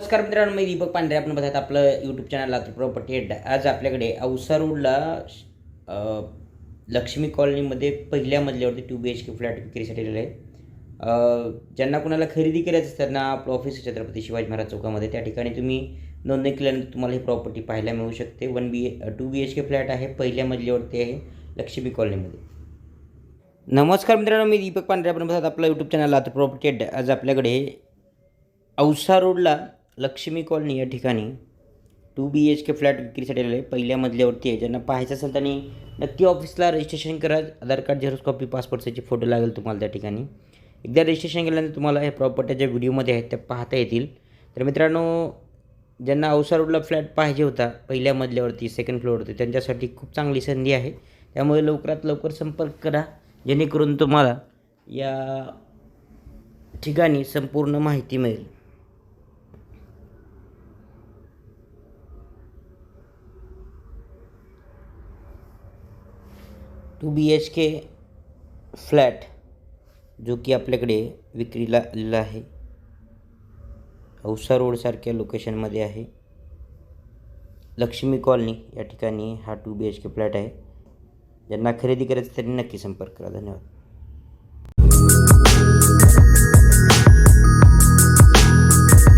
नमस्कार मित्रांनो मी दीपक पांढरे. आपण बघत आपलं YouTube channel Latur property head आज आपल्याकडे औसा रोडला लक्ष्मी कॉलनीमध्ये पहिल्या मजल्यावरती two B H K flat विक्रीसाठी आलेलं आहे. ज्यांना कोणाला खरेदी करायचं असतं त्यांना आपलं ऑफिस छत्रपती शिवाजी महाराज चौकामध्ये. त्या ठिकाणी तुम्ही नोंदणी केल्यानंतर तुम्हाला ही प्रॉपर्टी पाहायला मिळू शकते. One B two B H K flat आहे पहिल्या मजल्यावरती आहे लक्ष्मी कॉलनीमध्ये. नमस्कार मित्रांनो मी दीपक पांढरे. आपण बघत आपलं YouTube channel Latur property head आज आपल्याकडे औसा रोडला लक्ष्मी कॉलनी या ठिकाणी two B H K flat विक्रीसाठी आलेले पहिल्या मजल्यावरती आहे. ज्यांना पाहायचं असेल त्यांनी नक्की ऑफिसला रजिस्ट्रेशन करा. आधार कार्ड झेरॉक्स कॉपी पासपोर्टचे फोटो लागेल तुम्हाला त्या ठिकाणी. एकदा रजिस्ट्रेशन केल्यानंतर तुम्हाला हे प्रॉपर्ट्या ज्या व्हिडिओमध्ये आहेत त्या पाहता येतील. तर मित्रांनो ज्यांना औसा रोडला फ्लॅट पाहिजे होता पहिल्या मजल्यावरती सेकंड फ्लोअरवरती त्यांच्यासाठी खूप चांगली संधी आहे. त्यामुळे लवकरात लवकर संपर्क करा. जेणेकरून तुम्हाला या ठिकाणी संपूर्ण माहिती मिळेल. Two B H K flat जो की आपल्याकडे विक्रीला आलेला आहे. औसा रोडसारख्या लोकेशनमध्ये आहे. लक्ष्मी कॉलनी या ठिकाणी हा two B H K flat आहे. ज्यांना खरेदी करायचं त्यांनी नक्की संपर्क करा. धन्यवाद.